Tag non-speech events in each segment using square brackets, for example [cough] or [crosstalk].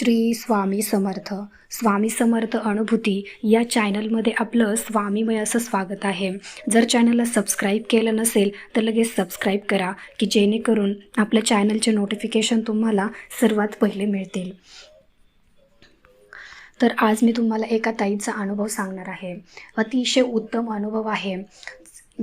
श्री स्वामी समर्थ. स्वामी समर्थ अनुभूती या चॅनलमध्ये आपलं स्वामीमय असं स्वागत आहे. जर चॅनलला सबस्क्राईब केलं नसेल तर लगेच सबस्क्राईब करा की जेणेकरून आपल्या चॅनलचे नोटिफिकेशन तुम्हाला सर्वात पहिले मिळतील. तर आज मी तुम्हाला एका ताईचा अनुभव सांगणार आहे. अतिशय उत्तम अनुभव आहे.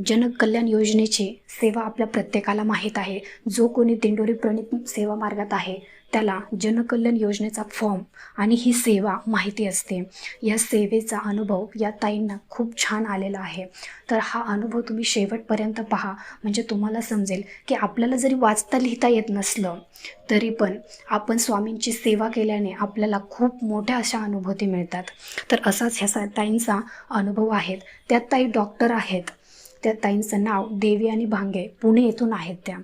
जनकल्याण योजनेची सेवा आपल्या प्रत्येकाला माहीत आहे. जो कोणी दिंडोरी प्रणित सेवा मार्गात आहे त्याला जनकल्याण योजनेचा फॉर्म आणि ही सेवा माहिती असते. या सेवेचा अनुभव या ताईंना खूप छान आलेला आहे. तर हा अनुभव तुम्ही शेवटपर्यंत पहा. म्हणजे तुम्हाला समजेल की आपल्याला जरी वाचता लिहिता येत नसलं तरी पण आपण स्वामींची सेवा केल्याने आपल्याला खूप मोठ्या अशा अनुभूती मिळतात. तर असाच ह्या सा- ताईंचा अनुभव आहेत. त्या ताई डॉक्टर आहेत. त्या ताईंचं नाव देवी आणि भांगे पुणे येथून आहेत त्या.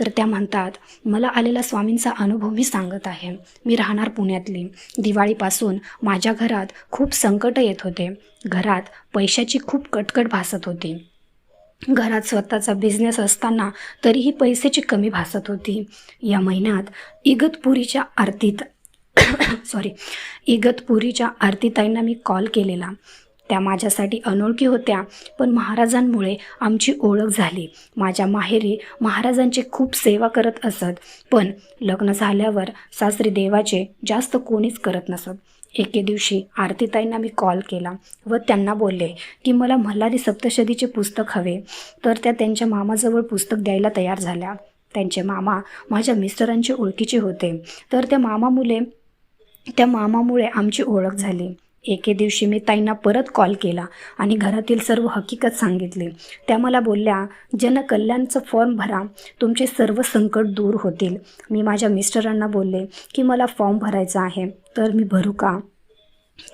तर त्या म्हणतात मला आलेला स्वामींचा अनुभव मी सांगत आहे. मी राहणार पुण्यातली. दिवाळीपासून माझ्या घरात खूप संकट येत होते. घरात पैशाची खूप कटकट भासत होती. घरात स्वतःचा बिझनेस असताना तरीही पैशाची कमी भासत होती. या महिन्यात इगतपुरीच्या आरतीत [coughs] सॉरी इगतपुरीच्या आरतीताईंना मी कॉल केलेला. त्या माझ्यासाठी अनोळखी होत्या पण महाराजांमुळे आमची ओळख झाली. माझ्या माहेरी महाराजांची खूप सेवा करत असत पण लग्न झाल्यावर सासरी देवाचे जास्त कोणीच करत नसत. एके दिवशी आरतीताईंना मी कॉल केला व त्यांना बोलले की मला मल्हारी सप्तशतीचे पुस्तक हवे. तर त्या त्यांच्या मामाजवळ पुस्तक द्यायला तयार झाल्या. त्यांचे मामा माझ्या मिस्टरांचे ओळखीचे होते. तर त्या मामामुळे त्या मामामुळे आमची ओळख झाली. एके दिवशी मी ताईंना परत कॉल केला आणि घरातील सर्व हकीकत सांगितली. त्या मला बोलल्या जनकल्याणचं फॉर्म भरा तुमचे सर्व संकट दूर होतील. मी माझ्या मिस्टरांना बोलले की मला फॉर्म भरायचा आहे तर मी भरू का?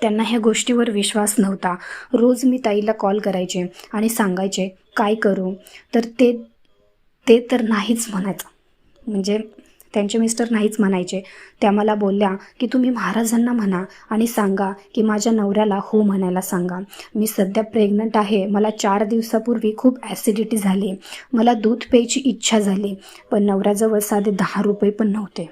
त्यांना ह्या गोष्टीवर विश्वास नव्हता. रोज मी ताईला कॉल करायचे आणि सांगायचे काय करू? तर ते ते तर नाहीच म्हणायचं. म्हणजे त्यांचे मिस्टर नाहीच म्हणायचे. त्या मला बोलल्या की तुम्ही महाराजांना म्हणा आणि सांगा की माझ्या नवऱ्याला हो म्हणायला सांगा. मी सध्या प्रेग्नंट आहे. मला चार दिवसापूर्वी खूप ॲसिडिटी झाली. मला दूध प्यायची इच्छा झाली पण नवऱ्याजवळ साधे दहा रुपये पण नव्हते.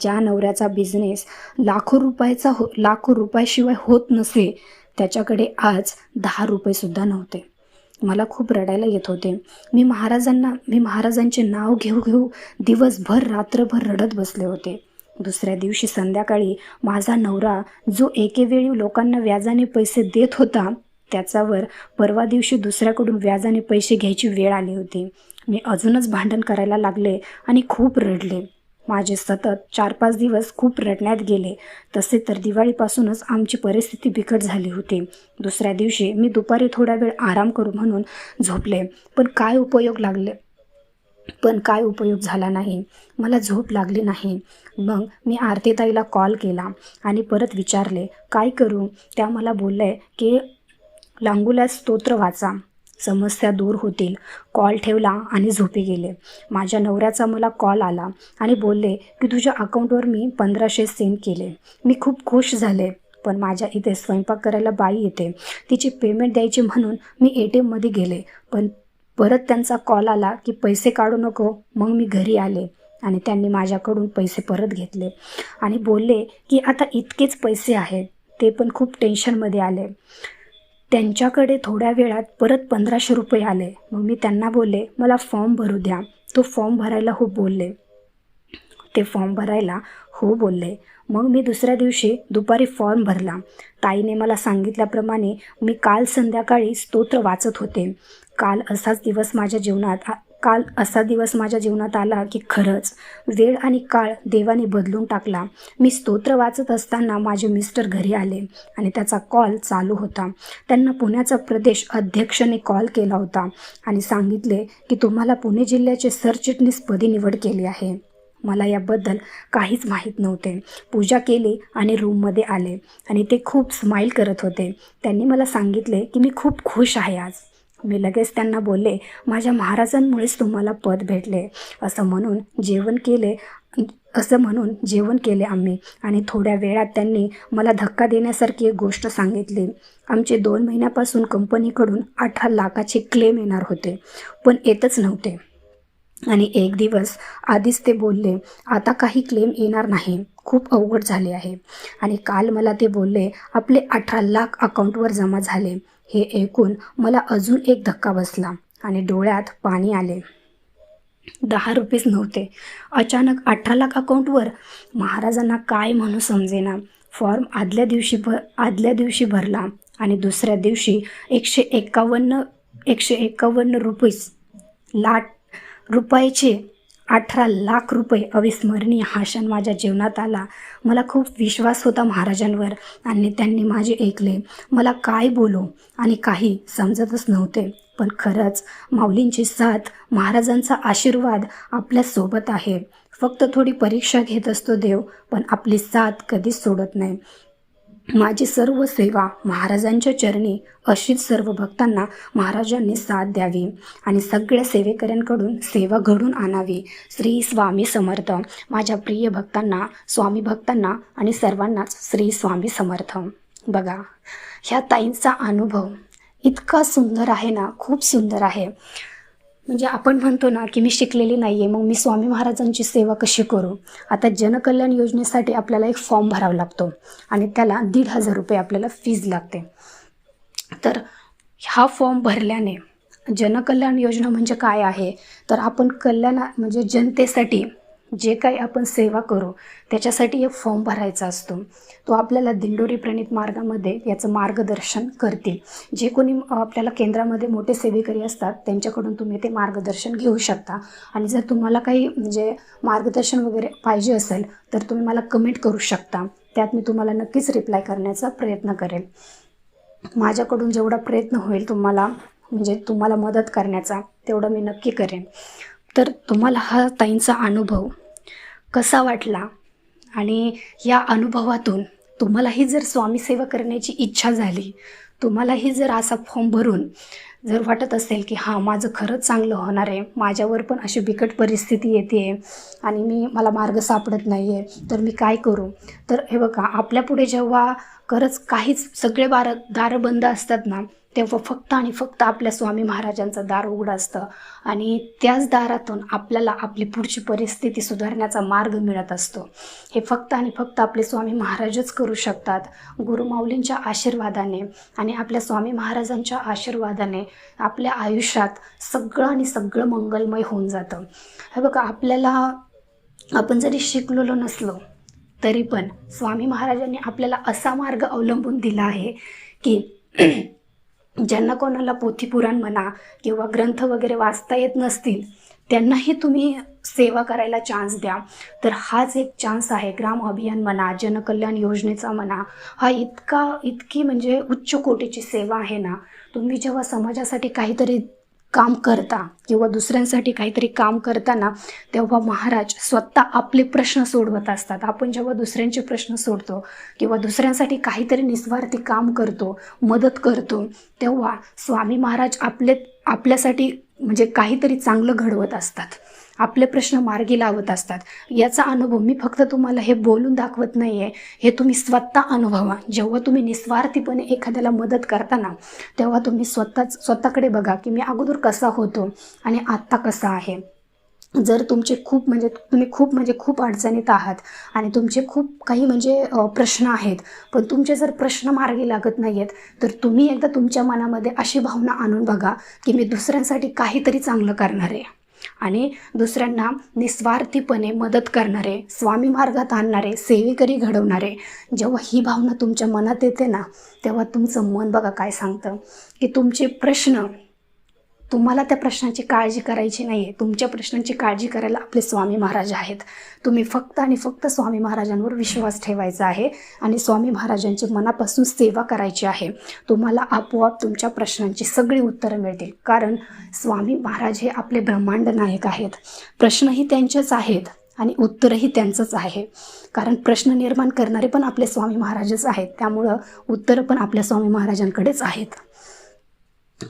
ज्या नवऱ्याचा बिझनेस लाखो रुपयाचा हो लाखो रुपयाशिवाय होत नसे त्याच्याकडे आज दहा रुपयेसुद्धा नव्हते. मला खूप रडायला येत होते. मी महाराजांना मी महाराजांचे नाव घेऊ घेऊ दिवसभर रात्रभर रडत बसले होते. दुसऱ्या दिवशी संध्याकाळी माझा नवरा जो एकेवेळी लोकांना व्याजाने पैसे देत होता त्याच्यावर परवा दिवशी दुसऱ्याकडून व्याजाने पैसे घ्यायची वेळ आली होती. मी अजूनच भांडण करायला लागले आणि खूप रडले. माझे सतत चार पाच दिवस खूप रडण्यात गेले. तसे तर दिवाळीपासूनच आमची परिस्थिती बिकट झाली होती. दुसऱ्या दिवशी मी दुपारी थोडा वेळ आराम करू म्हणून झोपले. पण काय उपयोग लागले? पण काय उपयोग झाला नाही? मला झोप लागली नाही. मग मी आरतीताईला कॉल केला आणि परत विचारले काय करू? त्या मला बोलले की लांगुल्या स्तोत्र वाचा. समस्या दूर होतील. कॉल ठेवला आणि झोपी गेले. माझ्या नवऱ्याचा मला कॉल आला आणि बोलले की तुझ्या अकाउंटवर मी पंधराशे सेंड केले. मी खूप खुश झाले पण माझ्या इथे स्वयंपाक करायला बाई येते. तिची पेमेंट द्यायची म्हणून मी ए टी एममध्ये गेले पण परत त्यांचा कॉल आला की पैसे काढू नको मग मी घरी आले आणि त्यांनी माझ्याकडून पैसे परत घेतले आणि बोलले की आता इतकेच पैसे आहेत ते पण खूप टेन्शनमध्ये आले. त्यांच्याकडे थोड्या वेळात परत पंधराशे रुपये आले. मग मी त्यांना बोलले मला फॉर्म भरू द्या. तो फॉर्म भरायला हो बोलले. ते फॉर्म भरायला हो बोलले. मग मी दुसऱ्या दिवशी दुपारी फॉर्म भरला. ताईने मला सांगितल्याप्रमाणे मी काल संध्याकाळी स्तोत्र वाचत होते. काल असाच दिवस माझ्या जीवनात काल असा दिवस माझ्या जीवनात आला की खरंच वेळ आणि काळ देवाने बदलून टाकला. मी स्तोत्र वाचत असताना माझे मिस्टर घरी आले आणि त्याचा कॉल चालू होता. त्यांना पुण्याचा प्रदेश अध्यक्षने कॉल केला होता आणि सांगितले की तुम्हाला पुणे जिल्ह्याचे सरचिटणीसपदी निवड केली आहे. मला याबद्दल काहीच माहीत नव्हते. पूजा केली आणि रूममध्ये आले आणि ते खूप स्माईल करत होते. त्यांनी मला सांगितले की मी खूप खुश आहे आज. मी लगेच त्यांना बोलले माझ्या महाराजांमुळेच तुम्हाला पद भेटले. असं म्हणून जेवण केले असं म्हणून जेवण केले आम्ही. आणि थोड्या वेळात त्यांनी मला धक्का देण्यासारखी एक गोष्ट सांगितली. आमचे दोन महिन्यापासून कंपनीकडून अठरा लाखाचे क्लेम येणार होते पण येतच नव्हते. आणि एक दिवस आधीच ते बोलले आता काही क्लेम येणार नाही खूप अवघड झाले आहे. आणि काल मला ते बोलले आपले अठरा लाख अकाउंटवर जमा झाले हे ऐकून मला अजून एक धक्का बसला आणि डोळ्यात पाणी आले. दहा रुपयेच नव्हते. अचानक अठरा लाख अकाउंटवर महाराजांना काय म्हणू समजेना. फॉर्म आदल्या दिवशी भर आदल्या दिवशी भरला आणि दुसऱ्या दिवशी एकशे एकावन्न एकशे एकावन्न रुपीज लाट रुपयाचे अठरा लाख रुपये अविस्मरणीय हा क्षण माझ्या जीवनात आला. मला खूप विश्वास होता महाराजांवर आणि त्यांनी माझे ऐकले. मला काय बोलू? आणि काही समजतच नव्हते. पण खरंच माऊलींची साथ महाराजांचा आशीर्वाद आपल्यासोबत आहे. फक्त थोडी परीक्षा घेत असतो देव पण आपली साथ कधीच सोडत नाही. माझी सर्व सेवा महाराजांच्या चरणी अशीच सर्व भक्तांना महाराजांनी साथ द्यावी आणि सगळ्या सेवेकऱ्यांकडून सेवा घडून आणावी. श्री स्वामी समर्थ. माझ्या प्रिय भक्तांना स्वामी भक्तांना आणि सर्वांनाच श्री स्वामी समर्थ. बघा ह्या ताईंचा अनुभव इतका सुंदर आहे ना खूप सुंदर आहे. म्हणजे आपण म्हणतो ना की मी शिकलेली नाही आहे मग मी स्वामी महाराजांची सेवा कशी करू? आता जनकल्याण योजनेसाठी आपल्याला एक फॉर्म भरावा लागतो आणि त्याला दीड हजार रुपये आपल्याला फीज लागते. तर हा फॉर्म भरल्याने जनकल्याण योजना म्हणजे काय आहे? तर आपण कल्याणा म्हणजे जनतेसाठी जे काही आपण सेवा करू त्याच्यासाठी एक फॉर्म भरायचा असतो. तो आपल्याला दिंडोरी प्रणित मार्गामध्ये याचं मार्गदर्शन करतील. जे कोणी आपल्याला केंद्रामध्ये मोठे सेवेकरी असतात त्यांच्याकडून तुम्ही ते मार्गदर्शन घेऊ शकता. आणि जर तुम्हाला काही म्हणजे मार्गदर्शन वगैरे पाहिजे असेल तर तुम्ही मला कमेंट करू शकता. त्यात मी तुम्हाला नक्कीच रिप्लाय करण्याचा प्रयत्न करेल. माझ्याकडून जेवढा प्रयत्न होईल तुम्हाला म्हणजे तुम्हाला मदत करण्याचा तेवढं मी नक्की करेन. तर तुम्हाला हा ताईंचा अनुभव कसा वाटला? आणि या अनुभवातून तुम्हालाही जर स्वामीसेवा करण्याची इच्छा झाली तुम्हालाही जर असा फॉर्म भरून जर वाटत असेल की हां माझं खरंच चांगलं होणार आहे माझ्यावर पण अशी बिकट परिस्थिती येते आहे आणि मी मला मार्ग सापडत नाही आहे तर मी काय करू? तर हे बघा आपल्यापुढे जेव्हा खरंच काहीच सगळे बार दारं बंद असतात ना तेव्हा फक्त आणि फक्त आपल्या स्वामी महाराजांचं दार उघडं असतं. आणि त्याच दारातून आपल्याला आपली पुढची परिस्थिती सुधारण्याचा मार्ग मिळत असतो. हे फक्त आणि फक्त आपले स्वामी महाराजच करू शकतात. गुरुमाऊलींच्या आशीर्वादाने आणि आपल्या स्वामी महाराजांच्या आशीर्वादाने आपल्या आयुष्यात सगळं आणि सगळं मंगलमय होऊन जातं. हे बघा आपल्याला आपण जरी शिकलेलो नसलो तरी पण स्वामी महाराजांनी आपल्याला असा मार्ग अवलंबून दिला आहे की ज्यांना कोणाला पोथीपुराण म्हणा किंवा ग्रंथ वगैरे वाचता येत नसतील त्यांनाही तुम्ही सेवा करायला चान्स द्या. तर हाच एक चान्स आहे. ग्राम अभियान म्हणा जनकल्याण योजनेचा म्हणा हा इतका इतकी म्हणजे उच्च कोटीची सेवा आहे ना. तुम्ही जेव्हा समाजासाठी काहीतरी काम करता किंवा दुसऱ्यांसाठी काहीतरी काम करताना तेव्हा महाराज स्वतः आपले प्रश्न सोडवत असतात. आपण जेव्हा दुसऱ्यांचे प्रश्न सोडतो किंवा दुसऱ्यांसाठी काहीतरी निस्वार्थी काम करतो मदत करतो तेव्हा स्वामी महाराज आपले आपल्यासाठी म्हणजे काहीतरी चांगलं घडवत असतात. आपले प्रश्न मार्गी लावत असतात. याचा अनुभव मी फक्त तुम्हाला हे बोलून दाखवत नाही आहे हे तुम्ही स्वतः अनुभवा. जेव्हा तुम्ही निस्वार्थीपणे एखाद्याला मदत करताना तेव्हा तुम्ही स्वतःच स्वतःकडे बघा की मी अगोदर कसा होतो आणि आत्ता कसा आहे. जर तुमचे खूप म्हणजे तुम्ही खूप म्हणजे खूप अडचणीत आहात आणि तुमचे खूप काही म्हणजे प्रश्न आहेत पण तुमचे जर प्रश्न मार्गी लागत नाही आहेत तर तुम्ही एकदा तुमच्या मनामध्ये अशी भावना आणून बघा की मी दुसऱ्यांसाठी काहीतरी चांगलं करणार आहे. आणि दुसऱ्यांना निस्वार्थीपणे मदत करणारे स्वामी मार्गात आणणारे सेवेकरी घडवणारे जेव्हा ही भावना तुमच्या मनात येते ना तेव्हा तुमचं मन बघा काय सांगतं. की तुमचे प्रश्न तुम्हाला त्या प्रश्नाची काळजी करायची नाही आहे तुमच्या प्रश्नांची काळजी करायला आपले स्वामी महाराज आहेत. तुम्ही फक्त आणि फक्त स्वामी महाराजांवर विश्वास ठेवायचा आहे आणि स्वामी महाराजांची मनापासून सेवा करायची आहे. तुम्हाला आपोआप तुमच्या प्रश्नांची सगळी उत्तरं मिळतील. कारण स्वामी महाराज हे आपले ब्रह्मांड नायक आहेत. प्रश्नही त्यांचेच आहेत आणि उत्तरही त्यांचंच आहे. कारण प्रश्न निर्माण करणारे पण आपले स्वामी महाराजच आहेत. त्यामुळं उत्तरं पण आपल्या स्वामी महाराजांकडेच आहेत.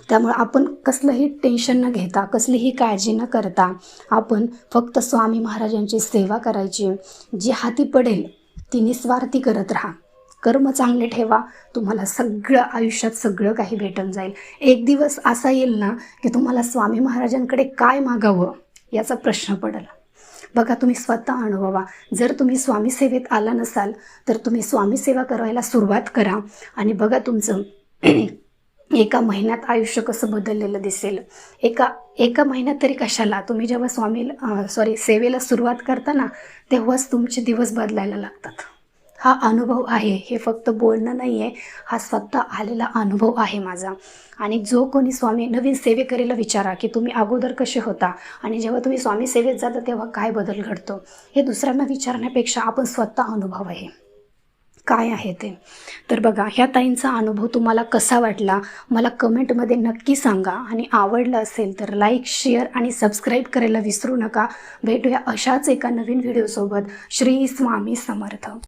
त्यामुळे आपण कसलंही टेन्शन न घेता कसलीही काळजी न करता आपण फक्त स्वामी महाराजांची सेवा करायची. जी हाती पडेल ती निस्वार्थी करत राहा. कर्म चांगले ठेवा. तुम्हाला सगळं आयुष्यात सगळं काही भेटून जाईल. एक दिवस असा येईल ना की तुम्हाला स्वामी महाराजांकडे काय मागावं याचा प्रश्न पडेल. बघा तुम्ही स्वतः अनुभवा. जर तुम्ही स्वामी सेवेत आला नसाल तर तुम्ही स्वामी सेवा करायला सुरुवात करा. आणि बघा तुमचं एका महिन्यात आयुष्य कसं बदललेलं दिसेल? एका एका महिन्यात तरी कशाला? तुम्ही जेव्हा स्वामी सॉरी सेवेला सुरुवात करता ना तेव्हाच तुमचे दिवस बदलायला लागतात. हा अनुभव आहे. हे फक्त बोलणं नाही आहे हा स्वतः आलेला अनुभव आहे माझा. आणि जो कोणी स्वामी नवीन सेवेकरीला विचारा की तुम्ही अगोदर कसे होता आणि जेव्हा तुम्ही स्वामी सेवेत जाता तेव्हा काय बदल घडतो? हे दुसऱ्यांना विचारण्यापेक्षा आपण स्वतः अनुभव आहे. काय आहे ते. तर बघा ह्या ताईंचा अनुभव तुम्हाला कसा वाटला? मला कमेंटमध्ये नक्की सांगा. आणि आवडलं असेल तर लाईक शेअर आणि सबस्क्राईब करायला विसरू नका. भेटूया अशाच एका नवीन व्हिडिओसोबत श्री स्वामी समर्थ.